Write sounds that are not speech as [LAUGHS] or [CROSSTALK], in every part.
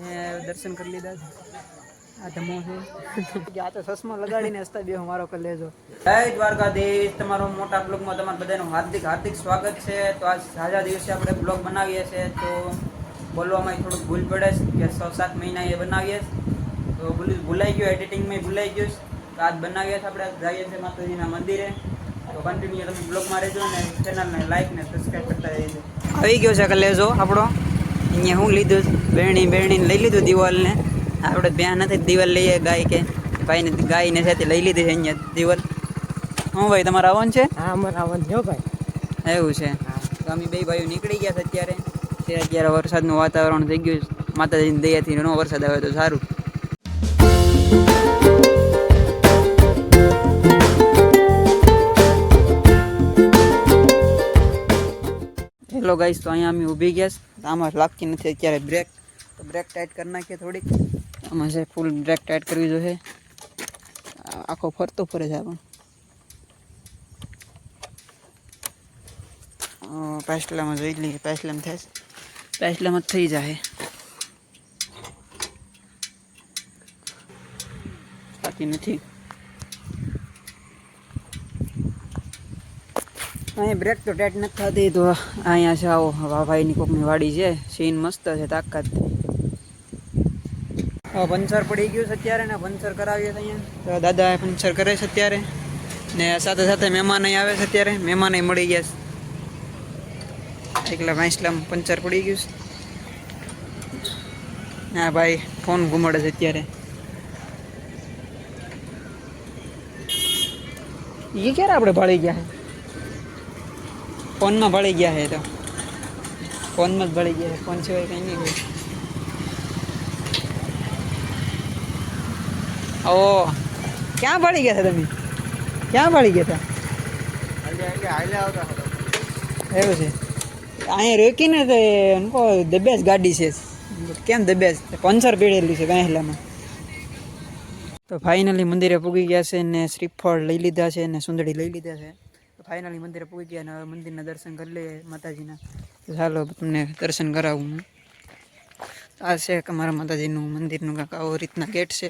ને દર્શન કરી લીધા છે. આ ધમો છે. [LAUGHS] આ તો ચશ્મા લગાડીને હસતા બે મારો કરી લેજો. જય દ્વારકાધીશ. તમારો મોટા બ્લોગમાં તમારું બધાનું હાર્દિક હાર્દિક સ્વાગત છે. તો આજ સાજા દિવસે આપણે બ્લોગ બનાવીએ છીએ. તો બોલવામાં થોડુંક ભૂલ પડે છે કે છ સાત મહિના એ બનાવીએ તો ભૂલ ભૂલાઈ ગયું એડિટિંગમાં ભૂલાઈ ગયું તો આજ બનાવીએ છીએ આપણે. જઈએ છીએ માતાજીના મંદિરે. તો કન્ટિન્યુ તમે બ્લોગમાં રહેજો ને ચેનલને લાઈક ને સબસ્ક્રાઈબ કરતા રહેજો. આવી ગયો છે કલેજો આપણો. અહીંયા હું લીધું બેણી બેણીને લઈ લીધું દિવાલને. આપણે ત્યાં નથી દિવાલ લઈએ ગાય કે ભાઈને ગાયને સાથે લઈ લીધી છે અહીંયા દિવાલ. હું ભાઈ તમારે આવવાનું છે? હા અમારે આવવાનું છે ભાઈ. એવું છે. તો અમે બે ભાઈઓ નીકળી ગયા છે અત્યારે. તે અત્યારે વરસાદનું વાતાવરણ થઈ ગયું માતાજીની દયાથી નો વરસાદ આવે તો સારું. હેલો ગાઈસ તો અહીંયા અમે ઊભી ગયા છે. આમાં લાગતી નથી અત્યારે બ્રેક તો બ્રેક ટાઈટ કરી નાખીએ થોડીક. આમાં છે ફૂલ બ્રેક ટાઈટ કરવી જોઈએ. આખો ફરતો ફરે છે આપણો અ, પાછલામાં જોઈ લઈએ પાછલામાં થાય પાછલામાં જ થઈ જાય બાકી નથી. અહીંયા બ્રેક તો ટેટ નથી થતી, તો અહીંયા છે આવો. ભાઈની કોકની વાડી છે, સીન મસ્ત છે, તાકાત. પંચર પડી ગયું છે અત્યારે ને પંચર કરાવીએ અહીંયા. તો દાદા પંચર કરે છે અત્યારે. ને સાથે સાથે મહેમાન અહીં આવે છે અત્યારે. મહેમાન અહીં મળી ગયા છે. એકલા વાંસલામાં પંચર પડી ગયું છે. હા ભાઈ ફોન ઘુમાડે છે અત્યારે. એ ક્યારે આપણે ભાળી ગયા? ફોનમાં ભળી ગયા છે તો ફોનમાં જ ભળી ગયા છે ફોન સિવાય કંઈ નહીં હોય ઓ ક્યાં ભળી ગયા છે તમે ક્યાં ભળી ગયા હતા એવું છે? અહીંયા રોકીને તો એમકો દબેસ ગાડી છે. કેમ દબેસ પંચર પીડેલી છે ગાંહેલામાં. તો ફાઇનલી મંદિરે પૂગી ગયા છે ને શ્રીફળ લઈ લીધા છે ને સુંદડી લઈ લીધા છે. તો ફાઇનલી મંદિરે પહોંચી ગયા અને હવે મંદિરના દર્શન કરી લઈએ માતાજીના. ચાલો તમને દર્શન કરાવું હું. આ છે કે મારા માતાજીનું મંદિરનું કાંક આવો રીતના ગેટ છે.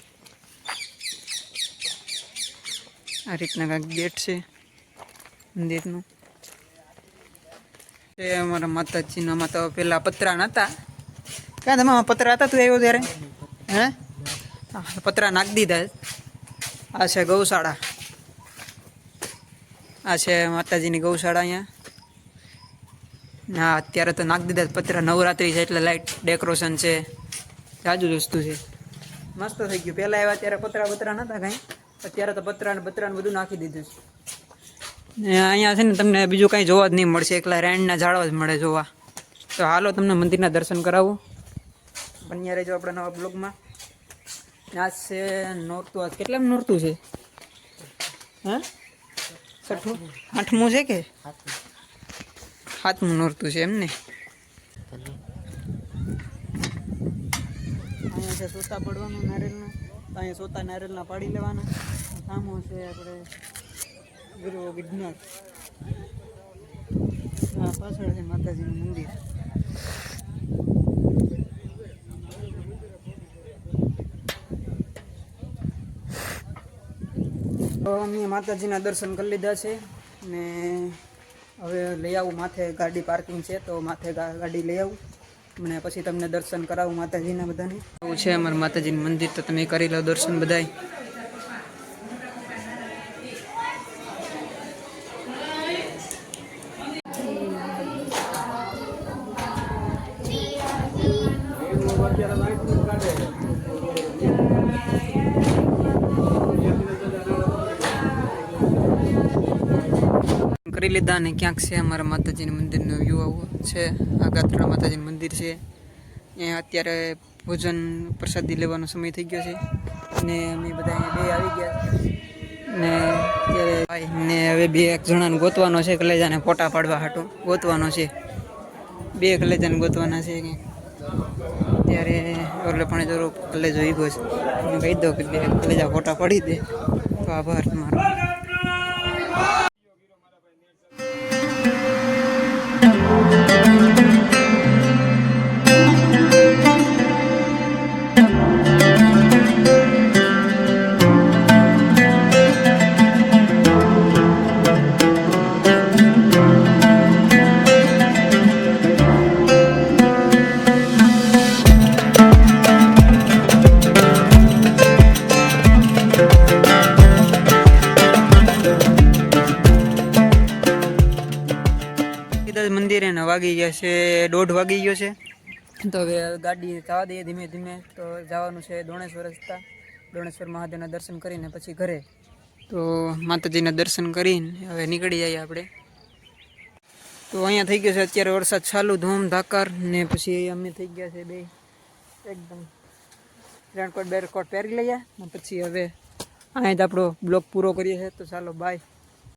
આ રીતના કાંક ગેટ છે મંદિરનું. એ અમારા માતાજીના માતા પહેલાં પતરા નહોતા ક્યાં તમારા પતરા હતા તું આવ્યો ત્યારે? હે, પતરા નાખી દીધા. આ છે ગૌશાળા. આ છે માતાજીની ગૌશાળા અહીંયા. હા, અત્યારે તો નાખ દીધા પતરા નવરાત્રી છે એટલે લાઇટ ડેકોરેશન છે. જાજુ વસ્તુ છે. મસ્ત થઈ ગયું. પહેલાં આવ્યા ત્યારે પતરા બતરા નહોતા કાંઈ. અત્યારે તો પતરા ને બતરા ને બધું નાખી દીધું છે. ને અહીંયા છે ને તમને બીજું કાંઈ જોવા જ નહીં મળશે. એકલા રેણના ઝાડવા જ મળે જોવા. તો હાલો તમને મંદિરના દર્શન કરાવું. બન્યા રહેજો આપણા નવા બ્લોગમાં. આ છે નોરતું. આજ કેટલામ નોરતું છે? હા? આઠમું છે કે? સાતમું નોરતું છે એમ ને. અહીંયા છે સોતા પડવાનું નારિયેલના અહીંયા સોતા નારિયેલના પાડી લેવાના. સામો છે આપણે ગુરુ ગિરનાર. પાછળ છે માતાજીનું મંદિર. અમે માતાજીના દર્શન કરી લીધા છે ને હવે લઈ આવું માથે ગાડી પાર્કિંગ છે તો માથે ગાડી લઈ આવું. અને પછી તમને દર્શન કરાવું માતાજીના બધાને. એવું છે અમારા માતાજીનું મંદિર, તો તમે કરી લો દર્શન બધાય. કરી લીધા અને ક્યાંક છે? અમારા માતાજીના મંદિરનો વ્યૂ આવો છે. આ ગાત્રા માતાજીનું મંદિર છે. અહીંયા અત્યારે ભોજન પ્રસાદી લેવાનો સમય થઈ ગયો છે. અને અમે બધા અહીંયા બે આવી ગયા. ને અત્યારે ભાઈ ને હવે બે એક જણાને ગોતવાનો છે. કલેજાને ફોટા પાડવા હાટું ગોતવાનો છે. બે કલેજાને ગોતવાના છે કે ત્યારે એટલે પણ જરૂર કલેજો ઈગો છે. કહી દઉં કે બે કલેજા ફોટા પડી દે. તો આભાર તમારો વાગી ગયા છે, દોઢ વાગી ગયો છે. તો હવે ગાડી જવા દઈએ ધીમે ધીમે. તો જવાનું છે દોણેશ્વર રસ્તા. દોણેશ્વર મહાદેવના દર્શન કરીને પછી ઘરે. તો માતાજીના દર્શન કરીને હવે નીકળી જઈએ આપણે. તો અહીંયા થઈ ગયો છે અત્યારે વરસાદ ચાલુ, ધૂમ ધાકર ને પછી અમે થઈ ગયા છે બે. એકદમ રેનકોટ બેરકોટ પહેરી લઈએ પછી હવે અહીંયા જ આપણો બ્લોગ પૂરો કરીએ છીએ. તો ચાલો બાય